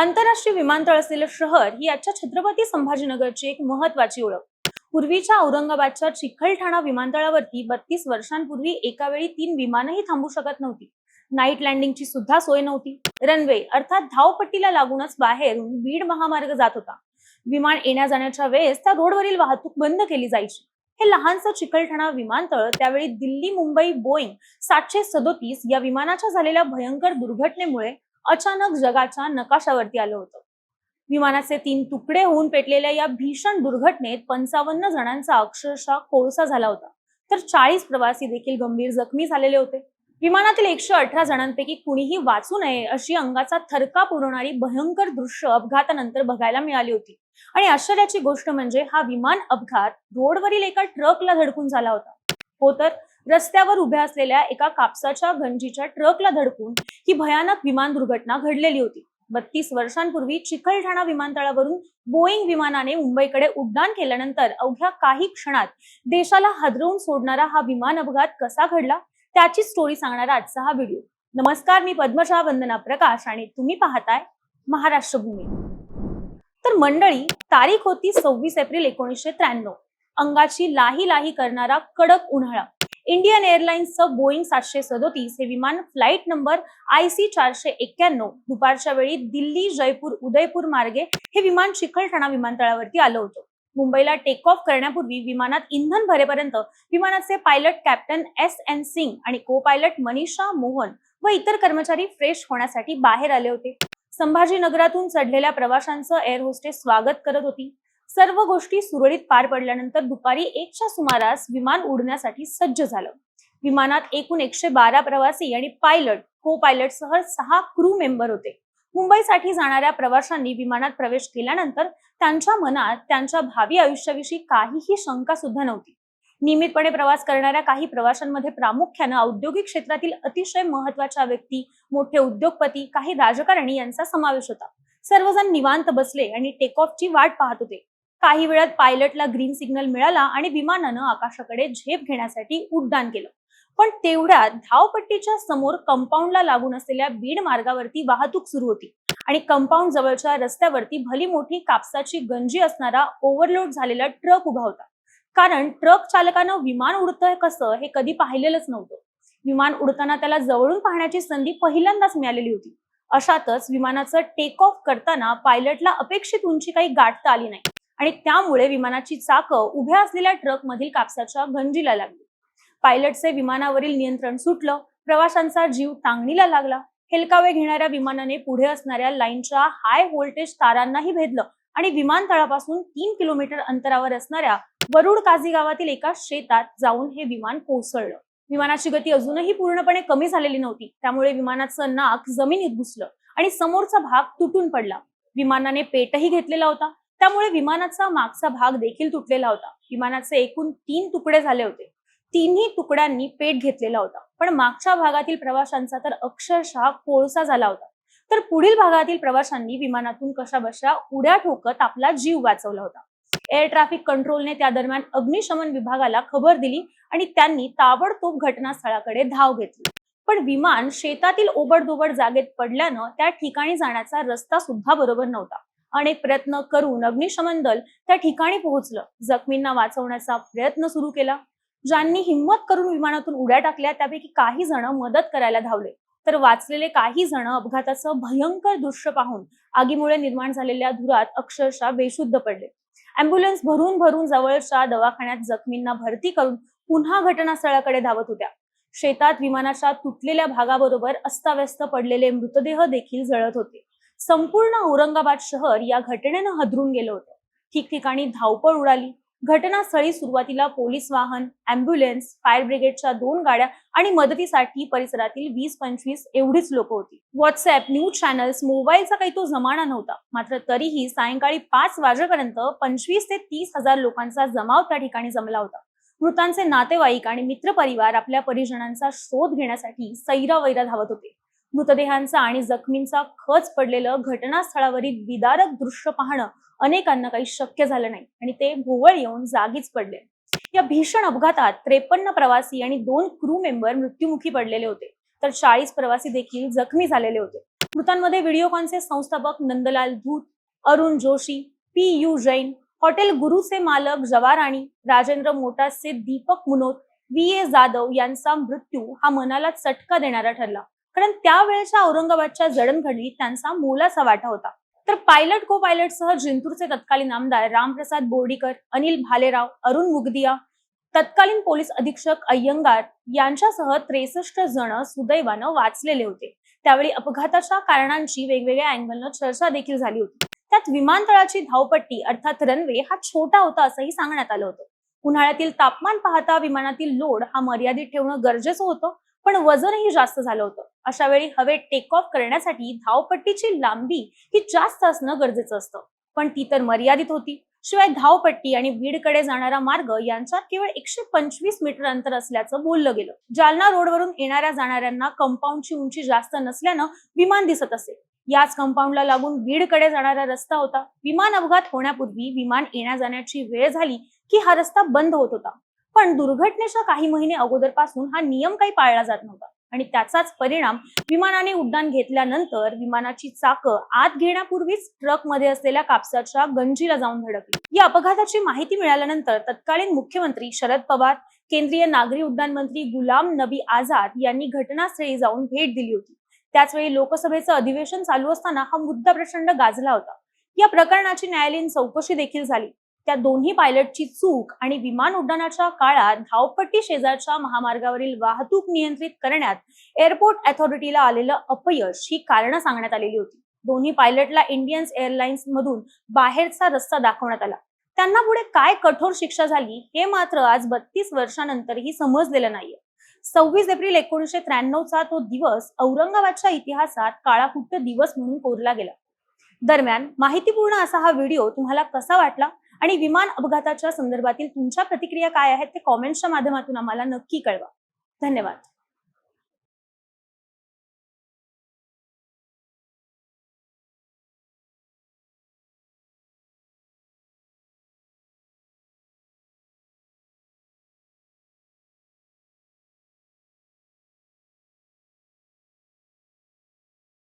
आंतरराष्ट्रीय विमानतळ असलेलं शहर ही आजच्या छत्रपती संभाजीनगरची एक महत्वाची ओळख. पूर्वीच्या औरंगाबादच्या चिखलठाणा विमानतळावरती बत्तीस वर्षांपूर्वी एका वेळी तीन विमानही थांबू शकत नव्हती. नाईट लँडिंगची सुद्धा सोय नव्हती. रनवे अर्थात धावपट्टीला लागूनच बाहेरून बीड महामार्ग जात होता. विमान येण्या जाण्याच्या वेळेस त्या रोडवरील वाहतूक बंद केली जायची. हे लहानसं चिखलठाणा विमानतळ त्यावेळी दिल्ली मुंबई बोईंग सातशे सदोतीस या विमानाच्या झालेल्या भयंकर दुर्घटनेमुळे अचानक जगाच्या नकाशावरती आलं होतं. विमानाचे तीन तुकडे होऊन पेटलेल्या या भीषण दुर्घटनेत पंचावन्न जणांचा अक्षरशः कोळसा झाला होता. तर चाळीस प्रवासी देखील गंभीर जखमी झालेले होते. विमानातील एकशे अठरा जणांपैकी कुणीही वाचू नये अशी अंगाचा थरकाप पुरवणारी भयंकर दृश्य अपघातानंतर बघायला मिळाली होती. आणि आश्चर्याची गोष्ट म्हणजे हा विमान अपघात रोडवरील एका ट्रकला धडकून झाला होता. हो तर रस्त्यावर उभ्या असलेल्या एका कापसाच्या गंजीच्या ट्रकला धडकून ही भयानक विमान दुर्घटना घडलेली होती. बत्तीस वर्षांपूर्वी चिखलठाणा विमानतळावरून बोईंग विमानाने मुंबईकडे उड्डाण केल्यानंतर अवघ्या काही क्षणात देशाला हादरवून सोडणारा हा विमान अपघात कसा घडला? त्याची स्टोरी सांगणारा आजचा हा व्हिडिओ नमस्कार मी पद्मशा वंदना प्रकाश आणि तुम्ही पाहताय महाराष्ट्र भूमी तर मंडळी तारीख होती सव्वीस एप्रिल एकोणीसशे त्र्याण्णव. अंगाची लाही लाही करणारा कडक उन्हाळा. इंडियन एअरलाइन्सचं बोईंग सातशे सदोतीस हे विमान फ्लाईट नंबर आय सी चारशे एक्क्याण्णव दुपारच्या वेळी दिल्ली जयपूर उदयपूर मार्गे हे विमान चिखलठाणा विमानतळावरती आलं होतं. मुंबईला टेक ऑफ करण्यापूर्वी विमानात इंधन भरेपर्यंत विमानाचे pilot captain S N Singh आणि को पायलट मनीषा मोहन व इतर कर्मचारी फ्रेश होण्यासाठी बाहेर आले होते. संभाजीनगरातून चढलेल्या प्रवाशांचं एअर होस्टेस स्वागत करत होती. सर्व गोष्टी सुरळीत पार पडल्यानंतर दुपारी एकच्या सुमारास विमान उडण्यासाठी सज्ज झालं. विमानात एकूण एकशे बारा प्रवासी आणि पायलट को पायलट सह सहा क्रू मेंबर होते. मुंबईसाठी जाणाऱ्या प्रवाशांनी विमानात प्रवेश केल्यानंतर त्यांच्या मनात त्यांच्या भावी आयुष्याविषयी काहीही शंका सुद्धा नव्हती. नियमितपणे प्रवास करणाऱ्या काही प्रवाशांमध्ये प्रामुख्यानं औद्योगिक क्षेत्रातील अतिशय महत्त्वाच्या व्यक्ती मोठे उद्योगपती काही राजकारणी यांचा समावेश होता. सर्वजण निवांत बसले आणि टेक ऑफची वाट पाहत होते. काही वेळात पायलटला ग्रीन सिग्नल मिळाला आणि विमानानं आकाशाकडे झेप घेण्यासाठी उड्डाण केलं. पण तेवढ्यात धावपट्टीच्या समोर कंपाऊंडला लागून असलेल्या बीड मार्गावरती वाहतूक सुरू होती आणि कंपाऊंड जवळच्या रस्त्यावरती भली मोठी कापसाची गंजी असणारा ओव्हरलोड झालेला ट्रक उभा होता. कारण ट्रक चालकानं विमान उडतंय कसं हे कधी पाहिलेलंच नव्हतं. विमान उडताना त्याला जवळून पाहण्याची संधी पहिल्यांदाच मिळालेली होती. अशातच विमानाचं टेक ऑफ करताना पायलटला अपेक्षित उंची काही गाठता आली नाही. आणि त्यामुळे विमानाची चाकं उभ्या असलेल्या ट्रक मधील कापसाच्या गंजीला लागली. पायलटचे विमानावरील नियंत्रण सुटलं प्रवाशांचा जीव टांगणीला लागला. हेलकावे घेणाऱ्या विमानाने पुढे असणाऱ्या लाईनच्या हाय व्होल्टेज तारांनाही भेदलं आणि विमानतळापासून तीन किलोमीटर अंतरावर असणाऱ्या वरुड काझी गावातील एका शेतात जाऊन हे विमान कोसळलं. विमानाची गती अजूनही पूर्णपणे कमी झालेली नव्हती. त्यामुळे विमानाचं नाक जमिनीत घुसलं आणि समोरचा भाग तुटून पडला. विमानाने पेटही घेतलेला होता. त्यामुळे विमानाचा मागचा भाग देखील तुटलेला होता. विमानाचे एकूण तीन तुकडे झाले होते. तिन्ही तुकड्यांनी पेट घेतलेला होता. पण मागच्या भागातील प्रवाशांचा तर अक्षरशः कोळसा झाला होता. तर पुढील भागातील प्रवाशांनी विमानातून कशा बशा उड्या ठोकत आपला जीव वाचवला होता. एअर ट्रॅफिक कंट्रोलने त्या दरम्यान अग्निशमन विभागाला खबर दिली आणि त्यांनी ताबडतोब घटनास्थळाकडे धाव घेतली. पण विमान शेतातील ओबडधोबड जागेत पडल्यानं त्या ठिकाणी जाण्याचा रस्ता सुद्धा बरोबर नव्हता. अनेक प्रयत्न करून अग्निशमन दल त्या ठिकाणी पोहोचलं. जखमींना वाचवण्याचा प्रयत्न सुरू केला. ज्यांनी हिंमत करून विमानातून उड्या टाकल्या त्यापैकी काही जण मदत करायला धावले. तर वाचलेले काही जण अपघाताचं भयंकर दृश्य पाहून आगीमुळे निर्माण झालेल्या धुरात अक्षरशः बेशुद्ध पडले. अँब्युलन्स भरून भरून जवळच्या दवाखान्यात जखमींना भरती करून पुन्हा घटनास्थळाकडे धावत होत्या. शेतात विमानाच्या तुटलेल्या भागाबरोबर अस्ताव्यस्त पडलेले मृतदेह देखील जळत होते. संपूर्ण औरंगाबाद शहर या घटनेनं हदरून गेलं होतं. ठिकठिकाणी धावपळ उडाली. घटनास्थळी सुरुवातीला पोलीस वाहन अँब्युलन्स फायर ब्रिगेडच्या दोन गाड्या आणि मदतीसाठी परिसरातील वीस पंचवीस एवढीच लोक होती. व्हॉट्सअप न्यूज चॅनल्स मोबाईलचा काही तो जमाना नव्हता. मात्र तरीही सायंकाळी पाच वाजेपर्यंत पंचवीस ते तीस हजार लोकांचा जमाव त्या ठिकाणी जमला होता. मृतांचे नातेवाईक आणि मित्रपरिवार आपल्या परिजनांचा शोध घेण्यासाठी सैरावैरा धावत होते. मृतदेहांचा आणि जखमींचा खच पडलेलं घटनास्थळावरील विदारक दृश्य पाहणं अनेकांना काही शक्य झालं नाही आणि ते भोवळ येऊन जागीच पडले. या भीषण अपघातात त्रेपन्न प्रवासी आणि दोन क्रू मेंबर मृत्युमुखी पडलेले होते. तर चाळीस प्रवासी देखील जखमी झालेले होते. मृतांमध्ये व्हिडिओकॉनचे संस्थापक Nandlal Dhoot Arun Joshi P U Jain hotel गुरुचे मालक जवाराणी राजेंद्र मोटासचे दीपक मुनोत व्ही ए जाधव यांचा मृत्यू हा मनाला चटका देणारा ठरला. कारण त्यावेळेच्या औरंगाबादच्या जडणघडणीत त्यांचा मोलाचा वाटा होता. तर पायलट को पायलटसह जिंतूरचे तत्कालीन आमदार रामप्रसाद बोर्डीकर अनिल भालेराव अरुण मुगदिया तत्कालीन पोलीस अधीक्षक अय्यंगार यांच्यासह त्रेसष्ट जण सुदैवानं वाचलेले होते. त्यावेळी अपघाताच्या कारणांची वेगवेगळ्या अँगलनं चर्चा देखील झाली होती. त्यात विमानतळाची धावपट्टी अर्थात रनवे हा छोटा होता असंही सांगण्यात आलं होतं. उन्हाळ्यातील तापमान पाहता विमानातील लोड हा मर्यादित ठेवणं गरजेचं होतं. पण वजनही जास्त झालं होतं. अशा वेळी हवेत टेक ऑफ करण्यासाठी धावपट्टीची लांबी ही जास्त असणं गरजेचं असतं. पण ती तर मर्यादित होती. शिवाय धावपट्टी आणि बीडकडे जाणारा मार्ग यांच्यात केवळ एकशे पंचवीस मीटर अंतर असल्याचं बोललं गेलं. जालना रोडवरून येणाऱ्या जाणाऱ्यांना कंपाऊंडची उंची जास्त नसल्यानं विमान दिसत असे. याच कंपाऊंडला लागून बीडकडे जाणारा रस्ता होता. विमान अपघात होण्यापूर्वी विमान येण्या जाण्याची वेळ झाली की हा रस्ता बंद होत होता. पण दुर्घटनेच्या काही महिने अगोदरपासून हा नियम काही पाळला जात नव्हता. आणि त्याचाच परिणाम विमानाने उड्डाण घेतल्यानंतर विमानाची चाकं आत घेण्यापूर्वीच ट्रकमध्ये असलेल्या कापसाच्या गंजीला जाऊन धडकली या अपघाताची माहिती मिळाल्यानंतर तत्कालीन मुख्यमंत्री शरद पवार केंद्रीय नागरी उड्डाण मंत्री गुलाम नबी आझाद यांनी घटनास्थळी जाऊन भेट दिली होती. त्याचवेळी लोकसभेचं अधिवेशन चालू असताना हा मुद्दा प्रचंड गाजला होता. या प्रकरणाची न्यायालयीन चौकशी देखील झाली. त्या दोन्ही पायलटची चूक आणि विमान उड्डाणाच्या काळात धावपट्टी शेजारच्या महामार्गावरील वाहतूक नियंत्रित करण्यात एअरपोर्ट अथॉरिटीला आलेलं अपयश ही कारणं सांगण्यात आलेली होती. दोन्ही पायलटला इंडियन्स एअरलाइन्स मधून बाहेरचा रस्ता दाखवण्यात आला. त्यांना पुढे काय कठोर शिक्षा झाली हे मात्र आज बत्तीस वर्षानंतरही समजलेलं नाहीये. सव्वीस एप्रिल एकोणीसशे त्र्याण्णवचा तो दिवस औरंगाबादच्या इतिहासात काळाकुट्ट दिवस म्हणून कोरला गेला. दरम्यान माहितीपूर्ण असा हा व्हिडिओ तुम्हाला कसा वाटला? आणि विमान अपघाताच्या संदर्भातील तुमच्या प्रतिक्रिया काय आहेत ते कॉमेंट्सच्या माध्यमातून आम्हाला नक्की कळवा. धन्यवाद.